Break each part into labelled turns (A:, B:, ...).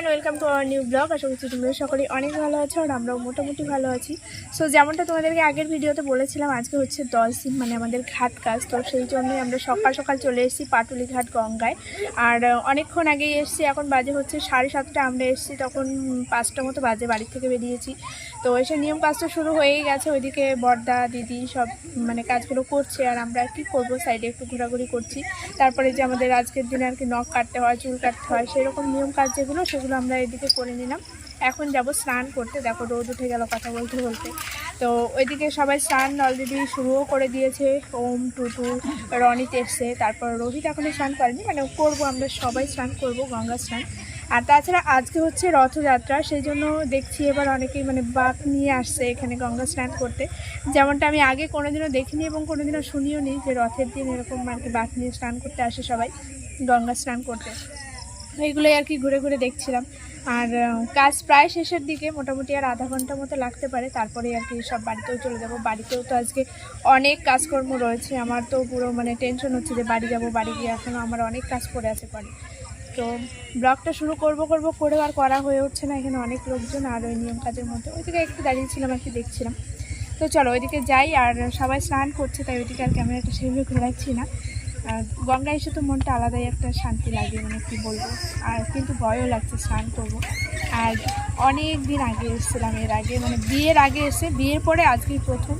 A: Everyone welcome to our new blog আশা করছি তোমরা সকলেই অনেক ভালো আছো আর আমরাও মোটামুটি ভালো আছি। সো যেমনটা তোমাদেরকে আগের ভিডিওতে বলেছিলাম, আজকে হচ্ছে দশ দিন মানে আমাদের ঘাট কাজ। তো সেই জন্যই আমরা সকাল সকাল চলে এসেছি পাটুলি ঘাট গঙ্গায়। আর অনেকক্ষণ আগেই এসেছি, এখন বাজে হচ্ছে সাড়ে সাতটা। আমরা এসেছি তখন পাঁচটা মতো বাজে বাড়ি থেকে বেরিয়েছি। তো এসে নিয়ম কাজটা শুরু হয়েই গেছে। ওইদিকে বর্দা, দিদি সব মানে কাজগুলো করছে আর আমরা কি করব সাইডে একটু ঘোরাঘুরি করছি। তারপরে যে আমাদের আজকের দিনে আর কি নখ কাটতে হয়, চুল কাটতে হয়, সেরকম নিয়ম কাজ যেগুলো, সেগুলো আমরা এদিকে করে নিলাম। এখন যাব স্নান করতে। দেখো রোদ উঠে গেল কথা বলতে বলতে। তো ওইদিকে সবাই স্নান অলরেডি শুরুও করে দিয়েছে। ওম, টুটু, রনিত এসছে। তারপর রোহিত এখনও স্নান করেনি। মানে করব আমরা সবাই স্নান করব, গঙ্গা স্নান। আর তাছাড়া আজকে হচ্ছে রথযাত্রা। সেই জন্য দেখছি এবার অনেকেই মানে বাঘ নিয়ে আসছে এখানে গঙ্গা স্নান করতে। যেমনটা আমি আগে কোনোদিনও দেখিনি এবং কোনোদিনও শুনিও নি যে রথের দিন এরকম আর কি বাঘ নিয়ে স্নান করতে আসে সবাই গঙ্গা স্নান করতে। এইগুলোই আর কি ঘুরে ঘুরে দেখছিলাম। আর কাজ প্রায় শেষের দিকে, মোটামুটি আর আধা ঘণ্টা মতো লাগতে পারে। তারপরে আর কি সব বাড়িতেও চলে যাব। বাড়িতেও তো আজকে অনেক কাজকর্ম রয়েছে। আমার তো পুরো মানে টেনশন হচ্ছে যে বাড়ি যাব, বাড়ি গিয়ে এখনও আমার অনেক কাজ পড়ে আছে পরে। তো ব্লগটা শুরু করব করব, করে আর করা হয়ে উঠছে না। এখানে অনেক লোকজন আর ওই নিয়ম কাজের মধ্যে। ওইদিকে একটু দাঁড়িয়েছিলাম আর কি দেখছিলাম। তো চলো, ওইদিকে যাই। আর সবাই স্নান করছে, তাই ওইদিকে আর ক্যামেরাটা সেভাবে ঘোরাচ্ছি না। আর গঙ্গায় এসে তো মনটা আলাদাই একটা শান্তি লাগে মানে কি বলব? আর কিন্তু ভয়ও লাগছে স্নান করব। আর অনেক দিন আগে এসেছিলাম এর আগে মানে বিয়ের আগে এসে, বিয়ের পরে আজকেই প্রথম।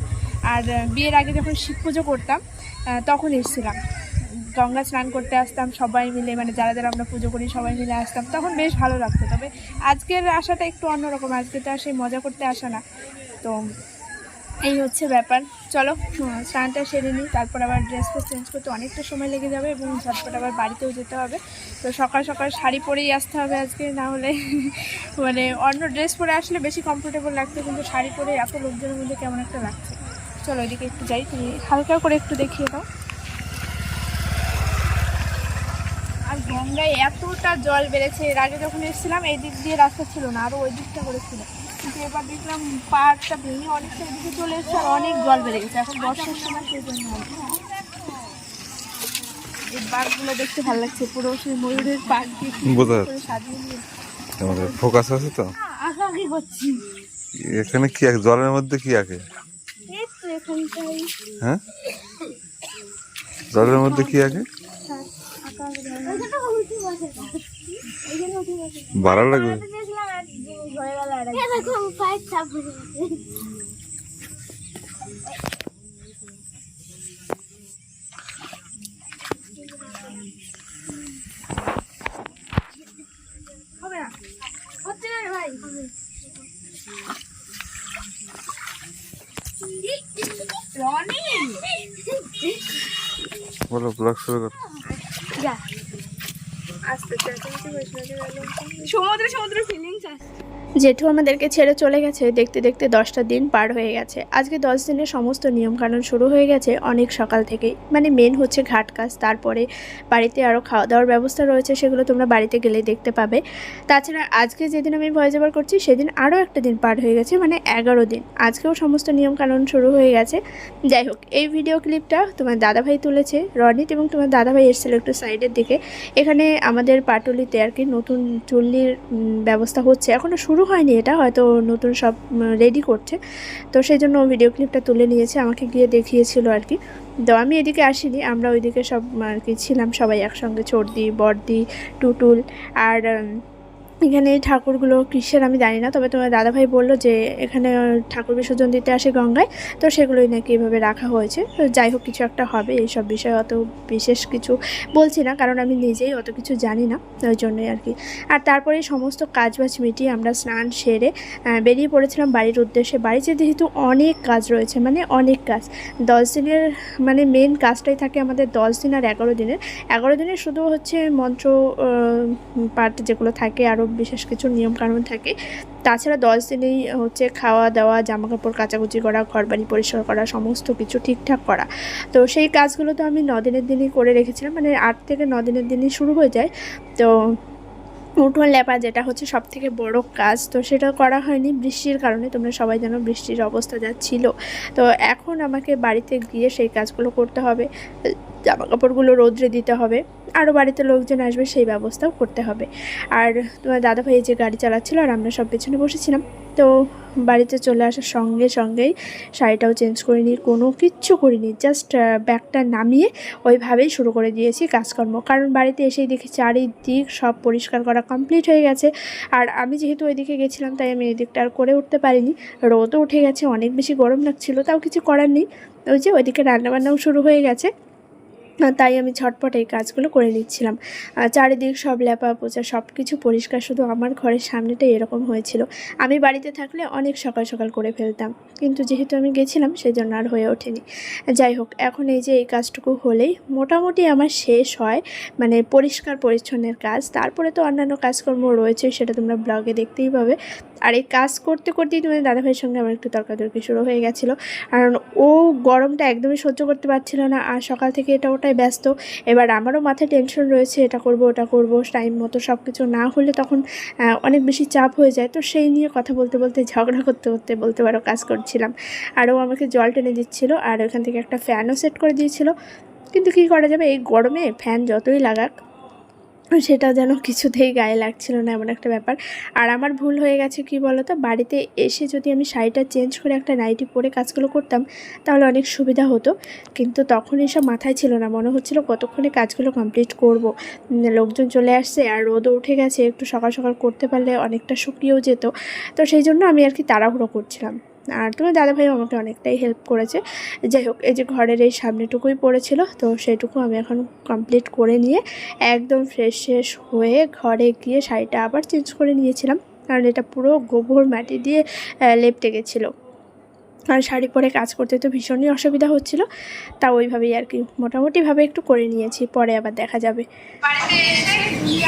A: আর বিয়ের আগে যখন শিব পুজো করতাম তখন এসেছিলাম। গঙ্গা স্নান করতে আসতাম, সবাই মিলে মানে যারা যারা আমরা পুজো করি, সবাই মিলে আসতাম। তখন বেশ ভালো লাগতো। তবে আজকের আসাটা একটু অন্যরকম, আজকে তো আর সেই মজা করতে আসা না। তো এই হচ্ছে ব্যাপার। চলো স্নানটা সেরে নিই, তারপর আবার ড্রেস ফ্রেস চেঞ্জ করতে অনেকটা সময় লেগে যাবে এবং ঝটপট আবার বাড়িতেও যেতে হবে। তো সকাল সকাল শাড়ি পরেই আসতে হবে আজকে, না হলে মানে অন্য ড্রেস পরে আসলে বেশি কমফোর্টেবল লাগতো, কিন্তু শাড়ি পরে এত লোকজনের মধ্যে কেমন একটা লাগছে। চলো এদিকে একটু যাই, তুমি হালকা করে একটু দেখিয়ে দাও। আর গঙ্গায় এতটা জল বেড়েছে, এর আগে যখন এসেছিলাম, এই দিক দিয়ে রাস্তা ছিল না আরও ওই দিকটা করেছিল কিন্তু এবার দেখলাম পাহাড়টা ভেঙে অনেকটা এদিকে চলে এসেছে আর অনেক জল বেড়ে গেছে। এখন বর্ষার সময় সেই জন্য। এই বাঘগুলো দেখতে ভালো লাগছে পুরো সেই ময়ূরের পাক দিয়ে
B: বোঝা আমাদের ফোকাস আছে তো?
A: আঁকাআঁকি করছি
B: এখানে কি আঁকে? জলের মধ্যে কি আঁকে?
A: এই তো এখানটাই।
B: হ্যাঁ? জলের মধ্যে কি আঁকে? ভালো লাগবে
C: পায়ের চাপ হয়ে গেছে
A: হবে না? হচ্ছে না ভাই?
B: বলো ব্লগ শুরু করো।
A: সমুদ্র সমুদ্র ফিলিংস আসছে। জেঠু আমাদেরকে ছেড়ে চলে গেছে, দেখতে দেখতে দশটা দিন পার হয়ে গেছে। আজকে দশ দিনের সমস্ত নিয়মকানুন শুরু হয়ে গেছে অনেক সকাল থেকেই। মানে মেন হচ্ছে ঘাট কাজ, তারপরে বাড়িতে আরও খাওয়া দাওয়ার ব্যবস্থা রয়েছে, সেগুলো তোমরা বাড়িতে গেলে দেখতে পাবে। তাছাড়া আজকে যেদিন আমি ভয় যাবার করছি, সেদিন আরও একটা দিন পার হয়ে গেছে মানে এগারো দিন। আজকেও সমস্ত নিয়মকানুন শুরু হয়ে গেছে। যাই হোক, এই ভিডিও ক্লিপটা তোমার দাদাভাই তুলেছে, রনিত এবং তোমার দাদাভাই এসেছিল একটু সাইডের দিকে। এখানে আমাদের পাটুলিতে আর কি নতুন চুল্লির ব্যবস্থা হচ্ছে। এখনও শুরু হয়নি এটা, হয়তো নতুন সব রেডি করছে। তো সেই জন্য ভিডিও ক্লিপটা তুলে নিয়েছে, আমাকে গিয়ে দেখিয়েছিল আর কি তো আমি এদিকে আসিনি, আমরা ওইদিকে সব আর কি ছিলাম সবাই একসঙ্গে, চর্দি, বর্দি, টুটুল, আর এখানে ঠাকুরগুলো কিসের আমি জানি না, তবে তোমার দাদাভাই বলল যে এখানে ঠাকুর বিসর্জন দিতে আসে গঙ্গায়, তো সেগুলোই নাকি এভাবে রাখা হয়েছে। তো যাই হোক, কিছু একটা হবে, এইসব বিষয়ে অত বিশেষ কিছু বলছি না, কারণ আমি নিজেই অত কিছু জানি না, ওই জন্যই আর কি। আর তারপরে সমস্ত কাজ বাজ মিটিয়ে আমরা স্নান সেরে বেরিয়ে পড়েছিলাম বাড়ির উদ্দেশ্যে। বাড়িতে যেহেতু অনেক কাজ রয়েছে মানে অনেক কাজ, দশ দিনের মানে মেন কাজটাই থাকে আমাদের দশ দিন আর এগারো দিনের। এগারো দিনের শুধু হচ্ছে মন্ত্র পাঠ যেগুলো থাকে আরও বিশেষ কিছু নিয়মকানুন থাকে। তাছাড়া দশ দিনেই হচ্ছে খাওয়া দাওয়া জামা কাপড় কাচাকুচি করা ঘর বাড়ি পরিষ্কার করা, সমস্ত কিছু ঠিকঠাক করা। তো সেই কাজগুলো তো আমি দিনের দিনই করে রেখেছিলাম। মানে আট থেকে দিনের দিনই শুরু হয়ে যায়। তো উঠোন লেপা যেটা হচ্ছে সব থেকে বড় কাজ, তো সেটা করা হয়নি। বৃষ্টির কারণে তোমরা সবাই জানো বৃষ্টির অবস্থা যা ছিল। তো এখন আমাকে বাড়িতে গিয়ে সেই কাজগুলো করতে হবে। জামা কাপড়গুলো রোদ্রে দিতে হবে। আরও বাড়িতে লোকজন আসবে, সেই ব্যবস্থাও করতে হবে। আর তোমার দাদাভাই যে গাড়ি চালাচ্ছিল আর আমরা সব পেছনে বসেছিলাম। তো বাড়িতে চলে আসার সঙ্গে সঙ্গেই শাড়িটাও চেঞ্জ করিনি কোনো কিচ্ছু করিনি জাস্ট ব্যাগটা নামিয়ে ওইভাবেই শুরু করে দিয়েছি কাজকর্ম। কারণ বাড়িতে এসেই দেখি চারিদিক সব পরিষ্কার করা কমপ্লিট হয়ে গেছে। আর আমি যেহেতু ওইদিকে গেছিলাম, তাই আমি এদিকটা আর করে উঠতে পারিনি। রোদও উঠে গেছে, অনেক বেশি গরম লাগছিল, তাও কিছু করার নেই। ওই যে ওইদিকে রান্নাবান্নাও শুরু হয়ে গেছে। তাই আমি ঝটপট এই কাজগুলো করে নিচ্ছিলাম। চারিদিক সব ল্যাপা পোচা সব কিছু পরিষ্কার, শুধু আমার ঘরের সামনেটাই এরকম হয়েছিল। আমি বাড়িতে থাকলে অনেক সকাল সকাল করে ফেলতাম, কিন্তু যেহেতু আমি গেছিলাম সেই জন্য আর হয়ে ওঠেনি। যাই হোক, এখন এই যে এই কাজটুকু হলেই মোটামুটি আমার শেষ হয় মানে পরিষ্কার পরিচ্ছন্নের কাজ। তারপরে তো অন্যান্য কাজকর্ম রয়েছে, সেটা তোমরা ব্লগে দেখতেই পাবে। আর এই কাজ করতে করতেই তোমাদের দাদাভাইয়ের সঙ্গে আমার একটু তর্কাতর্কি শুরু হয়ে গেছিল। কারণ ও গরমটা একদমই সহ্য করতে পারছিল না আর সকাল থেকে এটা ওটাই ব্যস্ত। এবার আমারও মাথায় টেনশন রয়েছে, এটা করব, ওটা করব টাইম মতো সব কিছু না হলে তখন অনেক বেশি চাপ হয়ে যায়। তো সেই নিয়ে কথা বলতে বলতে, ঝগড়া করতে করতে বলতে পারো কাজ করছিলাম। আর ও আমাকে জল টেনে দিচ্ছিল আর ওখান থেকে একটা ফ্যানও সেট করে দিয়েছিল। কিন্তু কী করা যাবে? এই গরমে ফ্যান যতই লাগাক সেটা যেন কিছুতেই গায়ে লাগছিল না, এমন একটা ব্যাপার। আর আমার ভুল হয়ে গেছে কি বলো তো বাড়িতে এসে যদি আমি শাড়িটা চেঞ্জ করে একটা নাইটি পরে কাজগুলো করতাম, তাহলে অনেক সুবিধা হতো। কিন্তু তখন এসব মাথায় ছিল না। মনে হচ্ছিল কতক্ষণে কাজগুলো কমপ্লিট করব। লোকজন চলে আসছে আর রোদও উঠে গেছে। একটু সকাল সকাল করতে পারলে অনেকটা শুকিয়েও যেত। তো সেই জন্য আমি আর কি তাড়াহুড়ো করছিলাম। আর তোমার দাদাভাই আমাকে অনেকটাই হেল্প করেছে। যাই হোক, এই যে ঘরের এই সামনেটুকুই পড়েছিল, তো সেটুকু আমি এখন কমপ্লিট করে নিয়ে একদম ফ্রেশ শেষ হয়ে ঘরে গিয়ে শাড়িটা আবার চেঞ্জ করে নিয়েছিলাম। কারণ এটা পুরো গোবর মাটি দিয়ে লেপটে গেছিল। আর শাড়ি পরে কাজ করতে তো ভীষণই অসুবিধা হচ্ছিল, তা ওইভাবেই আর কি, মোটামুটিভাবে একটু করে নিয়েছি, পরে আবার দেখা যাবে।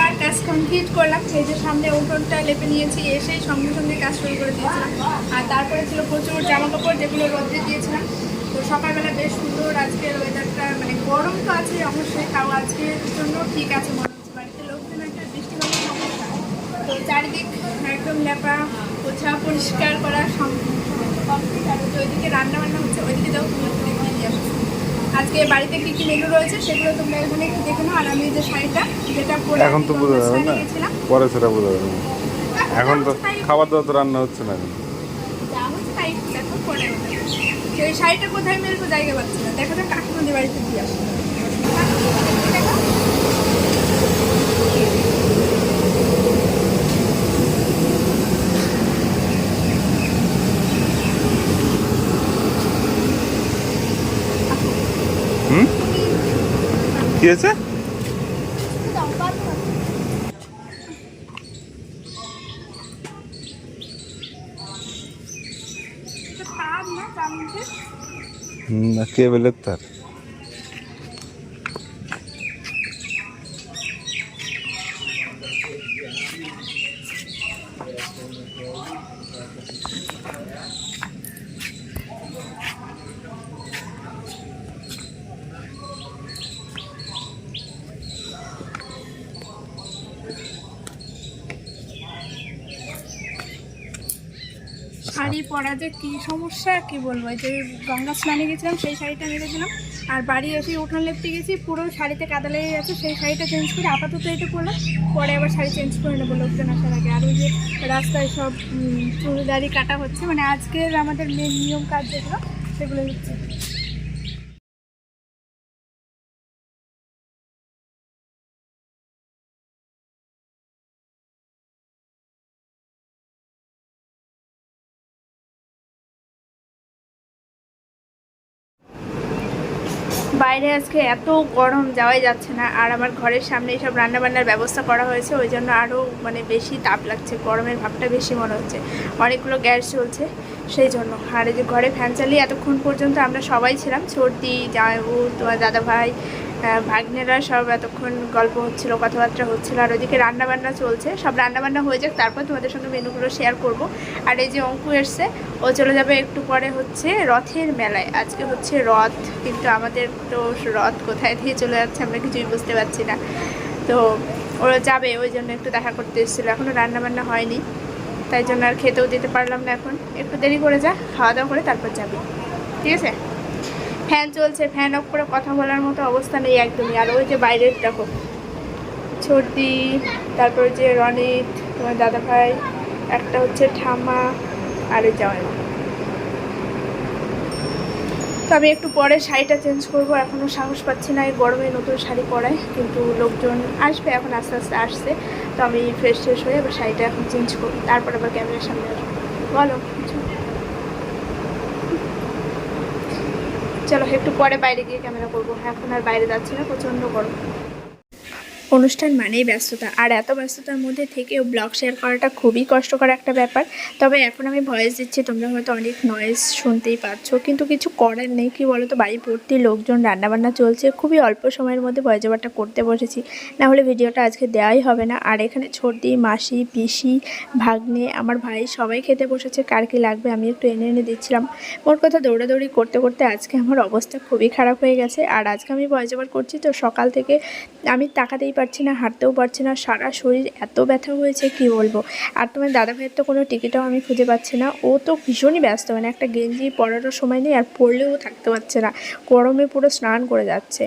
A: আর কাজ কমপ্লিট করলাম এই যে সামনে উঠোনটা লেপে নিয়েছি এসেই সঙ্গে সঙ্গে কাজ শুরু করে দিয়েছিলাম। আর তারপরে ছিল প্রচুর জামা কাপড় যেগুলো রোদে দিয়েছিলাম। তো সকালবেলা বেশ সুন্দর আজকের ওয়েদারটা মানে গরম তো আছে অবশ্যই, তাও আজকের জন্য ঠিক আছে মনে হচ্ছে। বাড়িতে লোকজন একটা বৃষ্টি হওয়ার সমস্যা তো চারিদিক একদম লেপা পোছা পরিষ্কার করা কমপ্লিট আর যে ওইদিকে রান্না বান্না হচ্ছে ওইদিকে যাও তুমি একটু আসো। আজকে বাড়িতে কি কি মেনু রয়েছে সেগুলো তোমরা এখানে একটু দেখে নাও আর আমি যে শাড়িটা যেটা পরে
B: এখন তো বোঝা যাবে না পরে সেটা বোঝা যাবে। না। এখন তো খাবার দাবার তো রান্না হচ্ছে না এখন।
A: সেই শাড়িটা কোথায় মেলবো জায়গা পাচ্ছি না। দেখা যাক কাকিমাদের বাড়িতে দিয়ে আসো।
B: কি হয়েছে কে কেবেলের তার
A: শাড়ি পরা যে কী সমস্যা, কি বলব? যে গঙ্গা স্নানে গেছিলাম, সেই শাড়িটা নিয়ে গেছিলাম আর বাড়ি এসে উঠান লেপতে গেছি, পুরো শাড়িতে কাদা লেগে গেছে, সেই শাড়িটা চেঞ্জ করে আপাতত এটা পরলাম। পরে আবার শাড়ি চেঞ্জ করে নেব লোকজন আসার আগে। আর ওই যে রাস্তায় সব চুড়িদারি কাটা হচ্ছে। মানে আজকের আমাদের মেন নিয়ম কাজ যেগুলো, সেগুলো হচ্ছে। বাইরে আজকে এত গরম যাওয়াই যাচ্ছে না, আর আমার ঘরের সামনে সব রান্নাবান্নার ব্যবস্থা করা হয়েছে, ওই জন্য আরও মানে বেশি তাপ লাগছে, গরমের ভাবটা বেশি মনে হচ্ছে। অনেকগুলো গ্যাস চলছে সেই জন্য। আর এই যে ঘরে ফ্যান চালিয়ে এতক্ষণ পর্যন্ত আমরা সবাই ছিলাম সর্দি জামাইবু, তোমার দাদা ভাই ভাগ্নেরা সব এতক্ষণ গল্প হচ্ছিল, কথাবার্তা হচ্ছিল, আর ওইদিকে রান্নাবান্না চলছে। সব রান্নাবান্না হয়ে যাক, তারপর তোমাদের সঙ্গে মেনুগুলো শেয়ার করব। আর এই যে অঙ্কু এসছে, ও চলে যাবে একটু পরে হচ্ছে রথের মেলায়। আজকে হচ্ছে রথ, কিন্তু আমাদের তো রথ কোথায় দিয়ে চলে যাচ্ছে আমরা কিছুই বুঝতে পারছি না। তো ওরা যাবে, ওই জন্য একটু দেখা করতে এসেছিল এখনও রান্নাবান্না হয়নি। তাই জন্য আর খেতেও দিতে পারলাম না এখন। একটু দেরি করে যা, খাওয়া দাওয়া করে তারপর যাবে। ঠিক আছে? ফ্যান চলছে, ফ্যান অফ করে কথা বলার মতো অবস্থা নেই একদমই। আর ওই যে বাইরের, দেখো, ছর্দি, তারপর যে রনিত, তোমার দাদা ভাই একটা হচ্ছে ঠাম্মা, আর জামাই তো আমি একটু পরে শাড়িটা চেঞ্জ করব এখনও সাহস পাচ্ছি না এই গরমে নতুন শাড়ি পরায়, কিন্তু লোকজন আসবে, এখন আস্তে আস্তে আসছে। তো আমি ফ্রেশ ফ্রেশ হয়ে এবার শাড়িটা এখন চেঞ্জ করব, তারপর আবার ক্যামেরার সামনে আসব। বলো, কিছু? চলো একটু পরে বাইরে গিয়ে ক্যামেরা করব। এখন আর বাইরে যাচ্ছি না প্রচণ্ড গরম। অনুষ্ঠান মানেই ব্যস্ততা। আর এত ব্যস্ততার মধ্যে থেকেও ব্লগ শেয়ার করাটা খুবই কষ্টকর একটা ব্যাপার। তবে এখন আমি ভয়েস দিচ্ছি, তোমরা হয়তো অনেক নয়েজ শুনতেই পাচ্ছ। কিন্তু কিছু করার নেই, কি বলো তো বাড়ি ভর্তি লোকজন, রান্নাবান্না চলছে। খুবই অল্প সময়ের মধ্যে ভয়েস ওভারটা করতে বসেছি। না হলে ভিডিওটা আজকে দেওয়াই হবে না। আর এখানে ছোটদি, মাসি, পিসি, ভাগ্নে, আমার ভাই সবাই খেতে বসেছে। কার কি লাগবে আমি একটু এনে এনে দিচ্ছিলাম। মোট কথা দৌড়াদৌড়ি করতে করতে আজকে আমার অবস্থা খুবই খারাপ হয়ে গেছে। আর আজকে আমি ভয়েস ওভার করছি, তো সকাল থেকে আমি তাকাতেই পারছি না, হাঁটতেও পারছি না, সারা শরীর এত ব্যথা হয়েছে, কি বলব? আর তোমার দাদা ভাইয়ের তো কোনো টিকিটও আমি খুঁজে পাচ্ছি না। ও তো ভীষণই ব্যস্ত মানে একটা গেঞ্জি পরারও সময় নেই, আর পরলেও থাকতে পারছে না। গরমে পুরো স্নান করে যাচ্ছে।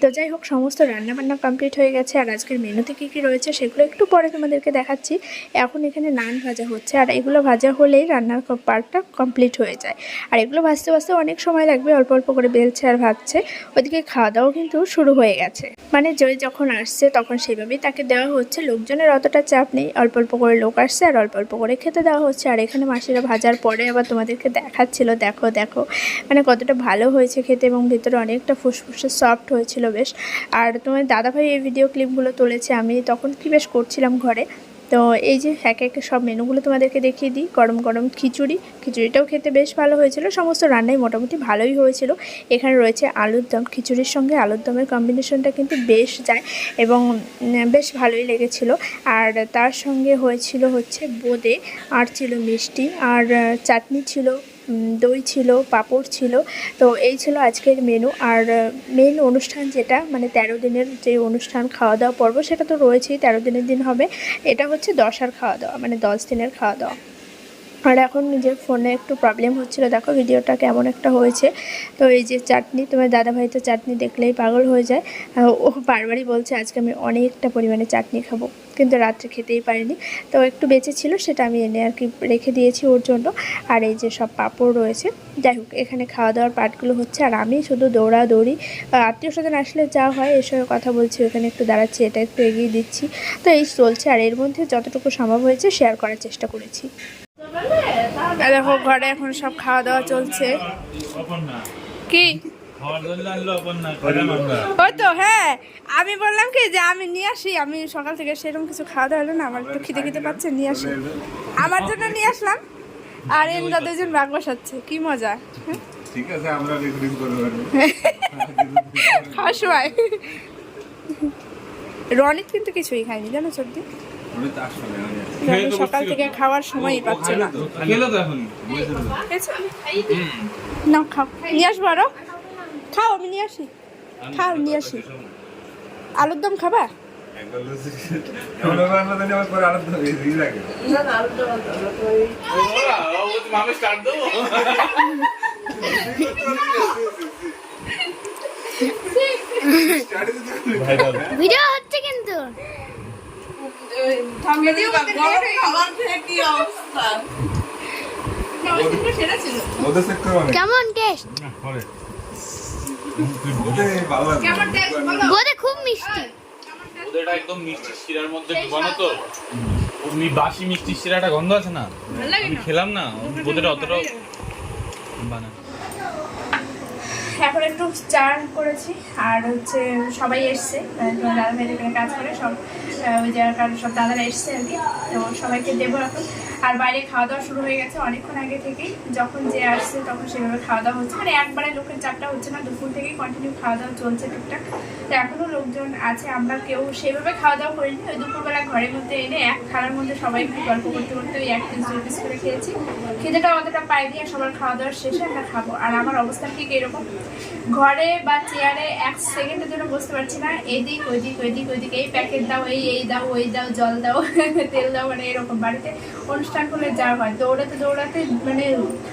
A: তো যাই হোক, সমস্ত রান্নাবান্না কমপ্লিট হয়ে গেছে। আর আজকের মেনুতে কী কী রয়েছে সেগুলো একটু পরে তোমাদেরকে দেখাচ্ছি। এখন এখানে নান ভাজা হচ্ছে। আর এগুলো ভাজা হলেই রান্নার পার্টটা কমপ্লিট হয়ে যায়। আর এগুলো ভাজতে ভাজতে অনেক সময় লাগবে, অল্প অল্প করে বেলছে আর ভাজছে। ওইদিকে খাওয়া দাওয়াও কিন্তু শুরু হয়ে গেছে। মানে জয় যখন আসছে তখন সেভাবেই তাকে দেওয়া হচ্ছে। লোকজনের অতটা চাপ নেই। অল্প অল্প করে লোক আসছে আর অল্প অল্প করে খেতে দেওয়া হচ্ছে। আর এখানে মাসিরা ভাজার পরে আবার তোমাদেরকে দেখাচ্ছিল। দেখো দেখো। মানে কতটা ভালো হয়েছে খেতে এবং ভেতরে অনেকটা ফুসফুসে সফট হয়েছিল। বেশ। আর তোমার দাদাভাই এই ভিডিও ক্লিপগুলো তুলেছে, আমি তখন কি বেশ করছিলাম ঘরে। তো এই যে একে একে সব মেনুগুলো তোমাদেরকে দেখিয়ে দিই। গরম গরম খিচুড়ি, খিচুড়িটাও খেতে বেশ ভালো হয়েছিল। সমস্ত রান্নাই মোটামুটি ভালোই হয়েছিল। এখানে রয়েছে আলুর দম। খিচুড়ির সঙ্গে আলুর দমের কম্বিনেশনটা কিন্তু বেশ যায় এবং বেশ ভালোই লেগেছিল। আর তার সঙ্গে হয়েছিল হচ্ছে বোঁদে। আর ছিল মিষ্টি। আর চাটনি ছিল দই ছিল, পাঁপড় ছিল। তো এই ছিল আজকের মেনু আর মেন অনুষ্ঠান যেটা মানে তেরো দিনের যে অনুষ্ঠান খাওয়া দাওয়া পর্ব, সেটা তো রয়েছেই, তেরো দিনের দিন হবে। এটা হচ্ছে দশার খাওয়া দাওয়া মানে দশ দিনের খাওয়া দাওয়া আর এখন নিজের ফোনে একটু প্রবলেম হচ্ছিল, দেখো ভিডিওটা কেমন একটা হয়েছে। তো এই যে চাটনি, তোমার দাদাভাই তো চাটনি দেখলেই পাগল হয়ে যায়। ও বারবারই বলছে, আজকে আমি অনেকটা পরিমাণে চাটনি খাব। কিন্তু রাত্রে খেতেই পারিনি। তো একটু বেঁচে ছিল, সেটা আমি এনে আর কি রেখে দিয়েছি ওর জন্য। আর এই যে সব পাঁপড় রয়েছে, যাই হোক, এখানে খাওয়া দাওয়ার পার্টগুলো হচ্ছে। আর আমি শুধু দৌড়াদৌড়ি আত্মীয় স্বজন আসলে যা হয় এসব কথা বলছি, ওখানে একটু দাঁড়াচ্ছি, এটা একটু এগিয়ে দিচ্ছি। তো এই চলছে, আর এর মধ্যে যতটুকু সম্ভব হয়েছে শেয়ার করার চেষ্টা করেছি। দেখো ঘরে এখন সব খাওয়া দাওয়া চলছে। কি? ওই তো হ্যাঁ। আমি বললাম কি যে আমি নিয়ে আসি আমি সকাল থেকে সেরকম কিছু খাওয়া দাওয়া হলো না আমার একটু খিদে খিদে পাচ্ছে নিয়ে আসি। আমার জন্য নিয়ে আসলাম। আর এনরা দুজন বাগ বসাচ্ছে কি মজা?
B: ঠিক আছে আমরা রেকর্ডিং করব
A: খাওয়ার সময়। রনিত কিন্তু কিছুই খায়নি জানো সর্দি
B: আসলে
A: রনিত সকাল থেকে খাওয়ার সময়ই পাচ্ছে না? না খাও। নিয়ে আসব আরও? খাও আমি নিয়ে আসি। খাও নিয়ে আসি। আলুর দম খাবা?
C: ভিডিও হচ্ছে কিন্তু। কেমন টেস্ট খুব মিষ্টি।
D: ওদেরটা একদম মিষ্টি শিরার মধ্যে ডুবানো তো। বাসি মিষ্টি শিরাটা গন্ধ আছে না? আমি খেলাম না। ওদের অতটাও বানা
A: এখন একটু চা করেছি, আর হচ্ছে সবাই এসছে মানে দাদা ভাই যেখানে কাজ করে, সব ওই জায়গাকার সব দাদারা এসছে আর কি। তো সবাইকে দেবো এখন। আর বাইরে খাওয়া দাওয়া শুরু হয়ে গেছে অনেকক্ষণ আগে থেকেই। যখন যে আসছে তখন সেভাবে খাওয়া দাওয়া হচ্ছে। মানে একবারে লোকের চাপটা হচ্ছে না, দুপুর থেকেই কন্টিনিউ খাওয়া দাওয়া চলছে টুকটাক। তো এখনও লোকজন আছে, আমরা কেউ সেভাবে খাওয়া দাওয়া করিনি। ওই দুপুরবেলা ঘরের মধ্যে এনে এক থালার মধ্যে সবাই গল্প করতে করতে ওই এক পিস দুই পিস করে খেয়েছি। খিদেটা অতটা পাই দিয়ে সবার খাওয়া দাওয়ার শেষে আমরা খাব। আর আমার অবস্থা ঠিক এরকম। ঘরে বা চেয়ারে এক সেকেন্ডের জন্য বসতে পারছি না এদিক ওইদিক ওইদিক ওইদিক এই প্যাকেট দাও এই এই দাও ওই দাও জল দাও তেল দাও মানে এরকম বাড়িতে অনুষ্ঠান করলে যা হয় দৌড়াতে দৌড়াতে মানে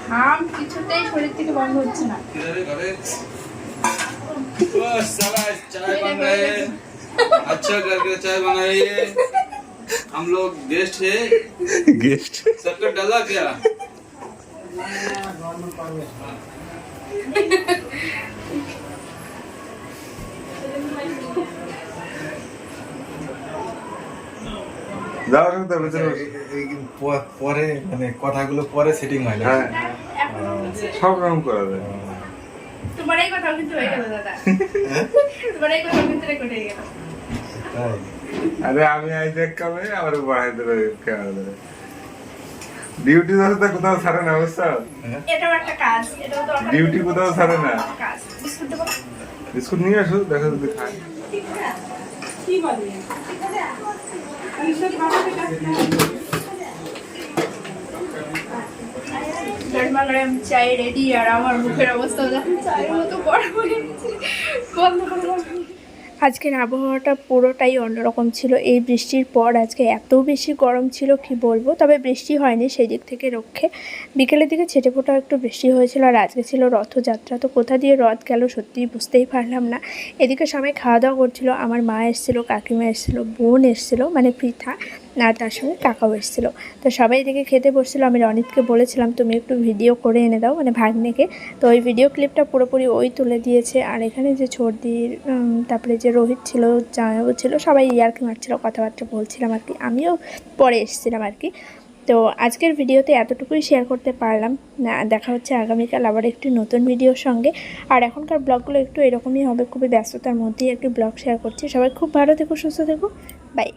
A: ঘাম কিছুতেই শরীর থেকে বন্ধ হচ্ছে না
E: अच्छा करके चाय बनाइए हम लोग गेस्ट है
B: গেস্ট
E: शक्कर डाला क्या
F: পরে মানে কথাগুলো পরে সেটিং হয় না।
B: হ্যাঁ। সব রকম করা যায়।
A: তোমার এই কথাও কিন্তু হয়ে গেল দাদা। তোমার এই কথাও কিন্তু রেকর্ড হয়ে গেল।
B: আরে আমি আই দেখ কামে আমার বাড়াই দেবে কেন দেবে ডিউটি তো কোথাও ছাড়ে না বুঝছ?
A: এটাও একটা কাজ এটাও দরকার
B: ডিউটি কোথাও ছাড়ে না।
A: কাজ। বিস্কুট দেবো
B: বিস্কুট নিয়ে আসো দেখো যদি খায়
A: গরমা গরম চাই রেডি আর আমার মুখের অবস্থা চায়ের মতো গরম হয়ে গেছে। বন্ধ করে। আজকের আবহাওয়াটা পুরোটাই অন্যরকম ছিল। এই বৃষ্টির পর আজকে এত বেশি গরম ছিল, কি বলব? তবে বৃষ্টি হয়নি সেই দিক থেকে রক্ষে। বিকেলের দিকে ছেটে ফোটা একটু বৃষ্টি হয়েছিল আর আজকে ছিল রথযাত্রা। তো কোথা দিয়ে রথ গেল সত্যিই বুঝতেই পারলাম না। এদিকে সবাই খাওয়া দাওয়া করছিল, আমার মা এসেছিল, কাকিমা এসেছিল, বোন এসেছিল মানে পৃথা আর তার সঙ্গে কাকাও এসেছিল। তো সবাই এদিকে খেতে বসছিলো। আমি রনিতকে বলেছিলাম, তুমি একটু ভিডিও করে এনে দাও মানে ভাগ্নেকে। তো ওই ভিডিও ক্লিপটা পুরোপুরি ওই তুলে দিয়েছে। আর এখানে যে ছর্দির তারপরে যে রোহিত ছিল, জামাইবাবু ছিল, সবাই ইয়ার্কি মারছিল, কথাবার্তা বলছিলাম আর কি। আমিও পরে এসেছিলাম আর কি। তো আজকের ভিডিওতে এতটুকুই শেয়ার করতে পারলাম। দেখা হচ্ছে আগামীকাল আবার একটি নতুন ভিডিওর সঙ্গে। আর এখনকার ব্লগগুলো একটু এরকমই হবে, খুবই ব্যস্ততার মধ্যেই একটি ব্লগ শেয়ার করছি। সবাই খুব ভালো থেকো, সুস্থ থেকো। বাই